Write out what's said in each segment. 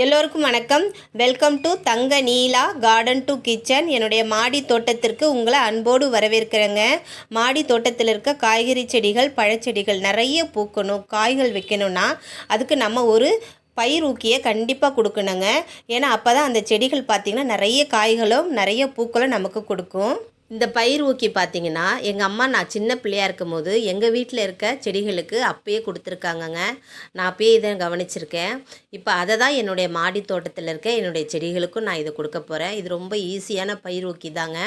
எல்லோருக்கும் வணக்கம். Welcome to தங்க நீலா கார்டன் டு கிச்சன் என்னுடைய மாடி தோட்டத்திற்கு உங்களை அன்போடு வரவேற்கிறேங்க. மாடி தோட்டத்தில் இருக்க காய்கறி செடிகள் பழச்செடிகள் நிறைய பூக்கணும் காய்கள் வைக்கணும்னா அதுக்கு நம்ம ஒரு பயிர் ஊக்கியை கண்டிப்பாக கொடுக்கணுங்க. ஏன்னா அப்போ தான் அந்த செடிகள் பார்த்திங்கன்னா நிறைய காய்களும் நிறைய பூக்களும் நமக்கு கொடுக்கும். இந்த பயிர் ஊக்கி பார்த்தீங்கன்னா எங்கள் அம்மா நான் சின்ன பிள்ளையா இருக்கும்போது எங்கள் வீட்டில் இருக்க செடிகளுக்கு அப்பயே கொடுத்துருக்காங்கங்க. நான் அப்பயே இதை கவனிச்சிருக்கேன். இப்போ அதை தான் என்னுடைய மாடி தோட்டத்தில் இருக்க என்னுடைய செடிகளுக்கும் நான் இதை கொடுக்க போகிறேன் இது ரொம்ப ஈஸியான பயிர் ஊக்கி தாங்க.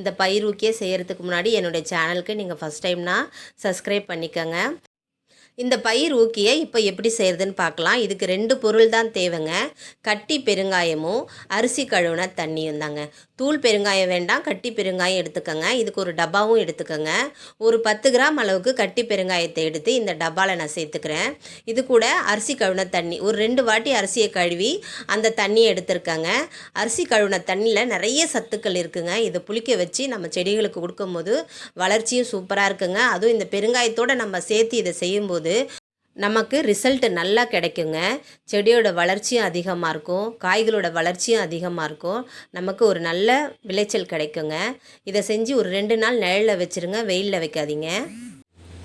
இந்த பயிர் ஊக்கியை செய்கிறதுக்கு முன்னாடி என்னுடைய சேனலுக்கு நீங்கள் ஃபஸ்ட் டைம்னா சப்ஸ்கிரைப் பண்ணிக்கோங்க. இந்த பயிர் ஊக்கியை இப்போ எப்படி செய்கிறதுன்னு பார்க்கலாம். இதுக்கு ரெண்டு பொருள் தான் தேவைங்க. கட்டி பெருங்காயமும் அரிசி கழுவுன தண்ணியும் தாங்க. தூள் பெருங்காயம் வேண்டாம் கட்டி பெருங்காயம் எடுத்துக்கோங்க. இதுக்கு ஒரு டப்பாவும் எடுத்துக்கோங்க. ஒரு பத்து கிராம் அளவுக்கு கட்டி பெருங்காயத்தை எடுத்து இந்த டப்பாவில் நான் சேர்த்துக்கிறேன். இது கூட அரிசி கழுவுன தண்ணி ஒரு ரெண்டு வாட்டி அரிசியை கழுவி அந்த தண்ணியை எடுத்துருக்கேங்க. அரிசி கழுவுன தண்ணியில் நிறைய சத்துக்கள் இருக்குங்க. இதை புளிக்க வச்சு நம்ம செடிகளுக்கு கொடுக்கும்போது வளர்ச்சியும் சூப்பராக இருக்குங்க. அதுவும் இந்த பெருங்காயத்தோடு நம்ம சேர்த்து இதை செய்யும்போது நமக்கு ரிசல்ட் நல்லா கிடைக்குங்க. செடியோட வளர்ச்சியும் அதிகமாக இருக்கும். காய்களோட வளர்ச்சியும் அதிகமாக இருக்கும். நமக்கு ஒரு நல்ல விளைச்சல் கிடைக்குங்க. இதை செஞ்சு ஒரு ரெண்டு நாள் நிழலில் வச்சுருங்க. வெயிலில் வைக்காதீங்க.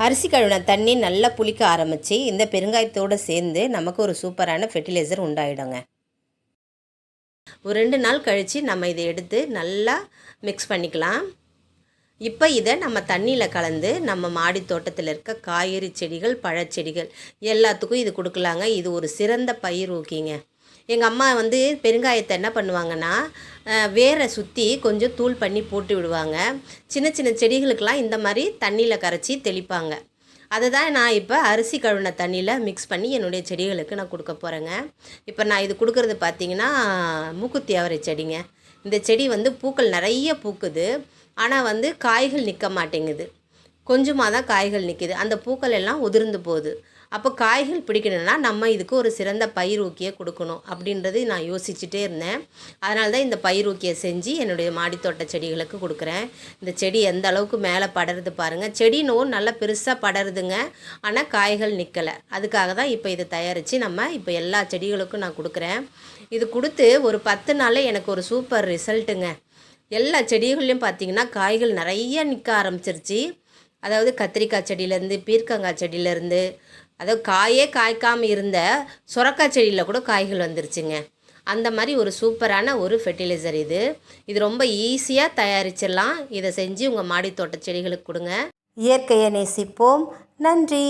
அரிசி கழுவின தண்ணி நல்லா புளிக்க ஆரம்பித்து இந்த பெருங்காயத்தோடு சேர்ந்து நமக்கு ஒரு சூப்பரான ஃபெர்டிலைசர் உண்டாயிடுங்க. ஒரு ரெண்டு நாள் கழித்து நம்ம இதை எடுத்து நல்லா மிக்ஸ் பண்ணிக்கலாம். இப்போ இதை நம்ம தண்ணியில் கலந்து நம்ம மாடி தோட்டத்தில் இருக்க காய்கறி செடிகள் பழச்செடிகள் எல்லாத்துக்கும் இது கொடுக்கலாங்க. இது ஒரு சிறந்த பயிர் ஊக்கிங்க. எங்கள் அம்மா வந்து பெருங்காயத்தை என்ன பண்ணுவாங்கன்னா வேரை சுற்றி கொஞ்சம் தூள் பண்ணி போட்டு விடுவாங்க. சின்ன சின்ன செடிகளுக்கெல்லாம் இந்த மாதிரி தண்ணியில் கரைச்சி தெளிப்பாங்க. அதை தான் நான் இப்போ அரிசி கழுவின தண்ணியில் மிக்ஸ் பண்ணி என்னுடைய செடிகளுக்கு நான் கொடுக்க போகிறேங்க இப்போ நான் இது கொடுக்குறது பார்த்திங்கன்னா மூக்குத்தி அவரை செடிங்க. இந்த செடி வந்து பூக்கள் நிறைய பூக்குது. ஆனால் வந்து காய்கள் நிற்க மாட்டேங்குது. கொஞ்சமாக தான் காய்கள் நிற்கிது அந்த பூக்கள் எல்லாம் உதிர்ந்து போகுது. அப்போ காய்கள் பிடிக்கணும்னா நம்ம இதுக்கு ஒரு சிறந்த பயிர் ஊக்கியை கொடுக்கணும் அப்படின்றது நான் யோசிச்சுட்டே இருந்தேன். அதனால தான் இந்த பயிர் ஊக்கியை செஞ்சு என்னுடைய மாடித்தோட்ட செடிகளுக்கு கொடுக்குறேன். இந்த செடி எந்த அளவுக்கு மேலே படருது பாருங்கள் செடி நோவும் நல்லா பெருசாக படருதுங்க. ஆனால் காய்கள் நிற்கலை அதுக்காக தான் இப்போ இதை தயாரித்து நம்ம இப்போ எல்லா செடிகளுக்கும் நான் கொடுக்குறேன். இது கொடுத்து ஒரு பத்து நாளில் எனக்கு ஒரு சூப்பர் ரிசல்ட்டுங்க. எல்லா செடிகள்லையும் பார்த்தீங்கன்னா காய்கள் நிறைய நிற்க ஆரம்பிச்சிருச்சு. அதாவது கத்திரிக்காய் செடியிலேருந்து பீர்க்கங்காய் செடியிலேருந்து அதாவது காயே காய்க்காமல் இருந்த சுரக்காய் செடியில் கூட காய்கள் வந்துருச்சுங்க. அந்த மாதிரி ஒரு சூப்பரான ஒரு ஃபெர்டிலைசர் இது. இது ரொம்ப ஈஸியாக தயாரிச்சிடலாம். இதை செஞ்சு உங்கள் மாடி தோட்ட செடிகளுக்கு கொடுங்க. இயற்கையை நேசிப்போம். நன்றி.